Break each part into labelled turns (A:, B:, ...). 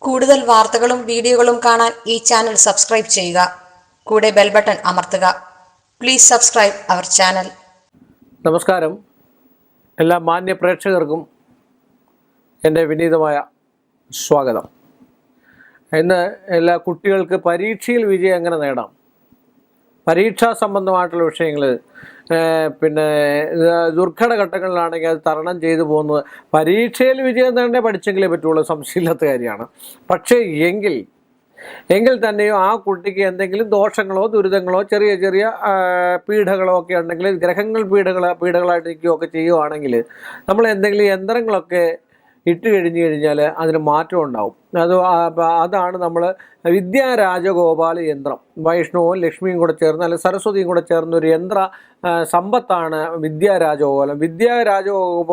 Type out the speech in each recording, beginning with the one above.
A: കൂടുതൽ വാർത്തകളും വീഡിയോകളും കാണാൻ ഈ ചാനൽ സബ്സ്ക്രൈബ് ചെയ്യുക. കൂടെ ബെൽ ബട്ടൺ അമർത്തുക. Please subscribe our channel.
B: നമസ്കാരം. എല്ലാ മാന്യ പ്രേക്ഷകർക്കും എന്റെ വിനീതമായ സ്വാഗതം. ഇന്ന് എല്ലാ കുട്ടികൾക്ക് പരീക്ഷയിൽ വിജയം എങ്ങനെ നേടാം? പരീക്ഷാ സംബന്ധമായിട്ടുള്ള വിഷയങ്ങൾ പിന്നെ ദുർഘട ഘട്ടങ്ങളിലാണെങ്കിൽ അത് തരണം ചെയ്തു പോകുന്നത്. പരീക്ഷയിൽ വിജയം തന്നെ പഠിച്ചെങ്കിലേ പറ്റുള്ളൂ സംശയമില്ലാത്ത കാര്യമാണ്. പക്ഷേ എങ്കിൽ എങ്കിൽ തന്നെയോ ആ കുട്ടിക്ക് എന്തെങ്കിലും ദോഷങ്ങളോ ദുരിതങ്ങളോ ചെറിയ ചെറിയ പീഡകളോ ഒക്കെ ഉണ്ടെങ്കിൽ ഗ്രഹങ്ങൾ പീഡകൾ പീഡകളായിട്ട് നിൽക്കുകയൊക്കെ ചെയ്യുവാണെങ്കിൽ നമ്മൾ എന്തെങ്കിലും യന്ത്രങ്ങളൊക്കെ ഇട്ട് കഴിഞ്ഞ് കഴിഞ്ഞാൽ അതിന് മാറ്റം ഉണ്ടാവും. അത് അതാണ് നമ്മൾ വിദ്യാരാജഗോപാല യന്ത്രം. വൈഷ്ണവും ലക്ഷ്മിയും കൂടെ ചേർന്ന് അല്ലെങ്കിൽ സരസ്വതിയും കൂടെ ചേർന്ന ഒരു യന്ത്ര സമ്പത്താണ് വിദ്യാരാജഗോപാലം വിദ്യാരാജഗോപ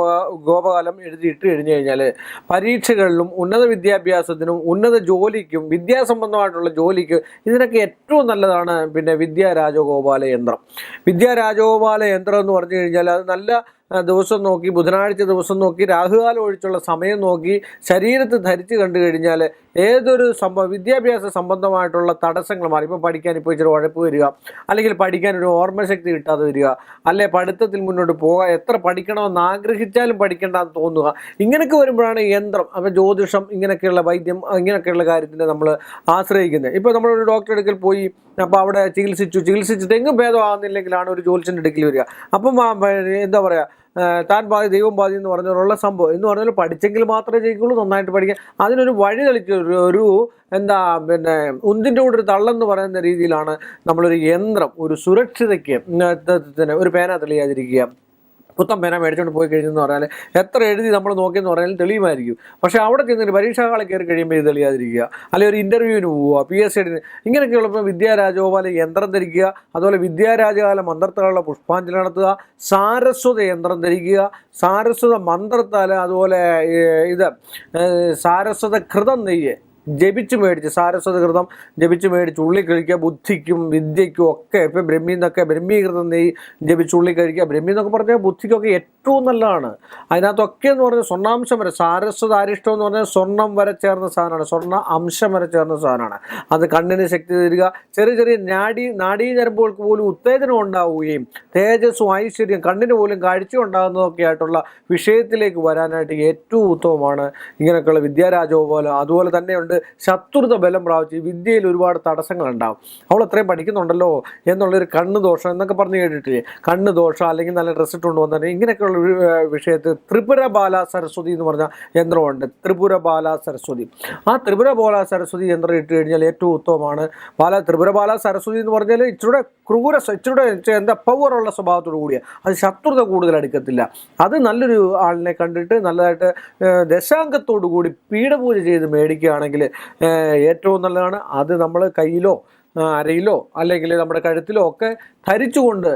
B: ഗോപാലം എഴുതിയിട്ട് കഴിഞ്ഞു കഴിഞ്ഞാൽ പരീക്ഷകളിലും ഉന്നത വിദ്യാഭ്യാസത്തിനും ഉന്നത ജോലിക്കും വിദ്യാസംബന്ധമായിട്ടുള്ള ജോലിക്ക് ഇതിനൊക്കെ ഏറ്റവും നല്ലതാണ് പിന്നെ വിദ്യാരാജഗോപാല യന്ത്രം. വിദ്യാരാജഗോപാല യന്ത്രം എന്ന് പറഞ്ഞു കഴിഞ്ഞാൽ അത് നല്ല ദിവസം നോക്കി ബുധനാഴ്ച ദിവസം നോക്കി രാഹുകാലം ഒഴിച്ചുള്ള സമയം നോക്കി ശരീരത്ത് ധരിച്ച് കണ്ടു കഴിഞ്ഞാൽ ഏതൊരു സംഭവം വിദ്യാഭ്യാസ സംബന്ധമായിട്ടുള്ള തടസ്സങ്ങൾ മാറി. ഇപ്പോൾ പഠിക്കാൻ ഇപ്പോൾ ഇച്ചിരി ഉഴപ്പ് വരിക അല്ലെങ്കിൽ പഠിക്കാൻ ഒരു ഓർമ്മശക്തി കിട്ടാതെ വരിക അല്ലെ പഠിത്തത്തിൽ മുന്നോട്ട് പോകുക എത്ര പഠിക്കണമെന്ന് ആഗ്രഹിച്ചാലും പഠിക്കേണ്ടെന്ന് തോന്നുക. ഇങ്ങനെയൊക്കെ വരുമ്പോഴാണ് യന്ത്രം അപ്പോൾ ജ്യോതിഷം ഇങ്ങനെയൊക്കെയുള്ള വൈദ്യം ഇങ്ങനെയൊക്കെയുള്ള കാര്യത്തിന് നമ്മൾ ആശ്രയിക്കുന്നത്. ഇപ്പോൾ നമ്മളൊരു ഡോക്ടറെ അടുക്കൽ പോയി അപ്പോൾ അവിടെ ചികിത്സിച്ചു. ചികിത്സിച്ചിട്ട് എങ്ങും ഭേദമാകുന്നില്ലെങ്കിലാണ് ഒരു ജ്യോത്സ്യന്റെ അടുക്കൽ വരിക. അപ്പം എന്താ പറയുക താൻ ബാധി ദൈവം ബാധി എന്ന് പറഞ്ഞുള്ള സംഭവം. എന്ന് പറഞ്ഞാൽ പഠിച്ചെങ്കിൽ മാത്രമേ ജയിക്കുള്ളൂ നന്നായിട്ട് പഠിക്കാൻ. അതിനൊരു വഴി തെളിച്ച ഒരു എന്താ പിന്നെ ഉന്തിന്റെ കൂടെ ഒരു തള്ളെന്ന് പറയുന്ന രീതിയിലാണ് നമ്മളൊരു യന്ത്രം ഒരു സുരക്ഷിതയ്ക്ക് ഒരു പേന തെളിയാതിരിക്കുക. പുത്തൻ പേന മേടിച്ചുകൊണ്ട് പോയി കഴിഞ്ഞെന്ന് പറഞ്ഞാൽ എത്ര എഴുതി നമ്മൾ നോക്കിയെന്ന് പറഞ്ഞാൽ തെളിയുമായിരിക്കും. പക്ഷേ അവിടെ ചെന്നിട്ട് പരീക്ഷാ ഹാളിൽ കയറി കഴിയുമ്പോൾ ഇത് തെളിയാതിരിക്കുക. അല്ലെങ്കിൽ ഒരു ഇന്റർവ്യൂവിന് പോവുക പി എസ് സിയുടെ ഇങ്ങനെയൊക്കെയുള്ളപ്പോൾ വിദ്യാരാജഗോപാല യന്ത്രം ധരിക്കുക അതുപോലെ വിദ്യാരാജകാല മന്ത്രത്താലുള്ള പുഷ്പാഞ്ജലി നടത്തുക സാരസ്വത യന്ത്രം ധരിക്കുക സാരസ്വത മന്ത്രത്താൽ അതുപോലെ ഇത് സാരസ്വത കൃതം നെയ്യ്. ജപിച്ച് മേടിച്ച് സാരസ്വത കൃതം ജപിച്ച് മേടിച്ച് ഉള്ളി കഴിക്കുക ബുദ്ധിക്കും വിദ്യയ്ക്കും ഒക്കെ ഇപ്പം ബ്രഹ്മീന്നൊക്കെ ബ്രഹ്മീകൃതം നെയ്യ് ജപിച്ച് ഉള്ളി കഴിക്കുക ബ്രഹ്മി എന്നൊക്കെ പറഞ്ഞാൽ ബുദ്ധിക്കൊക്കെ ഏറ്റവും നല്ലതാണ്. അതിനകത്തൊക്കെ എന്ന് പറഞ്ഞാൽ സ്വർണാംശം വരെ സാരസ്വത അരിഷ്ടം എന്ന് പറഞ്ഞാൽ സ്വർണം വരെ ചേർന്ന സാധനമാണ്. സ്വർണ അംശം വരെ ചേർന്ന സാധനമാണ്. അത് കണ്ണിന് ശക്തി തരിക. ചെറിയ ചെറിയ നാഡി നാഡീ ഞരമ്പുകൾക്ക് പോലും ഉത്തേജനം ഉണ്ടാവുകയും തേജസ്സും ഐശ്വര്യം കണ്ണിന് പോലും കാഴ്ച ഉണ്ടാകുന്നതൊക്കെ ആയിട്ടുള്ള വിഷയത്തിലേക്ക് വരാനായിട്ട് ഏറ്റവും ഉത്തമമാണ് ഇങ്ങനെയൊക്കെയുള്ള പോലെ അതുപോലെ തന്നെയുണ്ട് ശത്രുത ബലം പ്രാപിച്ച് വിദ്യയിൽ ഒരുപാട് തടസ്സങ്ങളുണ്ടാവും. അവൾ അത്രയും പഠിക്കുന്നുണ്ടല്ലോ എന്നുള്ളൊരു കണ്ണ് ദോഷം എന്നൊക്കെ പറഞ്ഞു കേട്ടിട്ടില്ലേ? കണ്ണ് ദോഷം അല്ലെങ്കിൽ നല്ല ഡ്രസ്സ് ഇട്ടുകൊണ്ട് വന്നിട്ട് ഇങ്ങനെയൊക്കെയുള്ള വിഷയത്തിൽ ത്രിപുര ബാല സരസ്വതി എന്ന് പറഞ്ഞ യന്ത്രമുണ്ട്. ത്രിപുര ബാല സരസ്വതി. ആ ത്രിപുര ബാല സരസ്വതി യന്ത്രം ഇട്ട് കഴിഞ്ഞാൽ ഏറ്റവും ഉത്തമമാണ്. ബാല ത്രിപുര ബാല സരസ്വതി എന്ന് പറഞ്ഞാൽ ഇച്ചിരൂടെ ക്രൂര ഇച്ചിരൂടെ എന്താ പവറുള്ള സ്വഭാവത്തോടു കൂടിയ. അത് ശത്രുത കൂടുതൽ അടുക്കത്തില്ല അത് നല്ലൊരു ആളിനെ കണ്ടിട്ട് നല്ലതായിട്ട് ദശാംഗത്തോടു കൂടി പീഠപൂജ ചെയ്ത് മേടിക്കുകയാണെങ്കിൽ ഏറ്റവും നല്ലതാണ്. അത് നമ്മൾ കയ്യിലോ അരയിലോ അല്ലെങ്കിൽ നമ്മുടെ കഴുത്തിലോ ഒക്കെ ധരിച്ചുകൊണ്ട്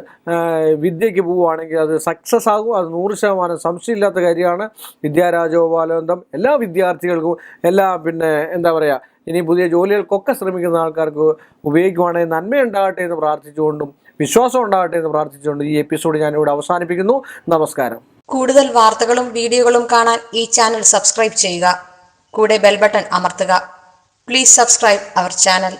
B: വിദ്യയ്ക്ക് പോവുകയാണെങ്കിൽ അത് സക്സസ് ആകും. അത് നൂറ് ശതമാനം സംശയമില്ലാത്ത കാര്യമാണ്. വിദ്യാരാജോപാലബന്ധം എല്ലാ വിദ്യാർത്ഥികൾക്കും എല്ലാ പിന്നെ എന്താ പറയുക ഇനി പുതിയ ജോലികൾക്കൊക്കെ ശ്രമിക്കുന്ന ആൾക്കാർക്ക് ഉപയോഗിക്കുവാണെങ്കിൽ നന്മയുണ്ടാകട്ടെ എന്ന് പ്രാർത്ഥിച്ചുകൊണ്ടും വിശ്വാസം ഉണ്ടാകട്ടെ എന്ന് പ്രാർത്ഥിച്ചുകൊണ്ട് ഈ എപ്പിസോഡ് ഞാൻ ഇവിടെ അവസാനിപ്പിക്കുന്നു. നമസ്കാരം.
A: കൂടുതൽ വാർത്തകളും വീഡിയോകളും കാണാൻ ഈ ചാനൽ സബ്സ്ക്രൈബ് ചെയ്യുക. കൂടെ ബെൽബട്ടൺ അമർത്തുക. Please subscribe our channel